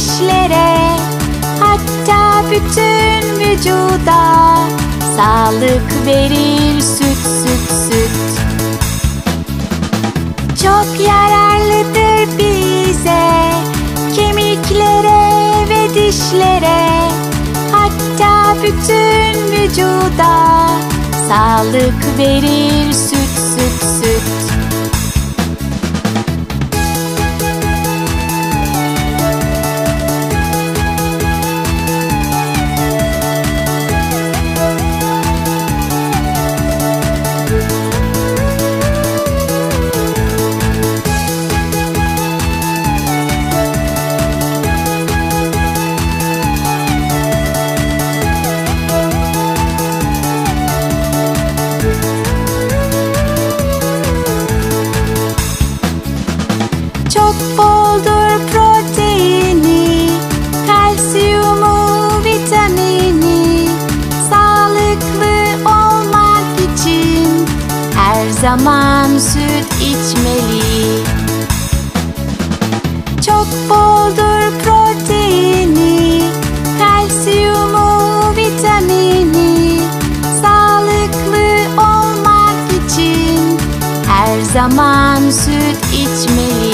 dişlere Hatta bütün vücuda Sağlık verir süt süt süt. Çok yararlıdır bize Kemiklere ve dişlere Hatta bütün vücuda Sağlık verir süt süt süt. Çok boldur proteini, kalsiyumu, vitamini. Sağlıklı olmak için her zaman süt içmeli. Çok boldur proteini, kalsiyumu, vitamini. Sağlıklı olmak için her zaman süt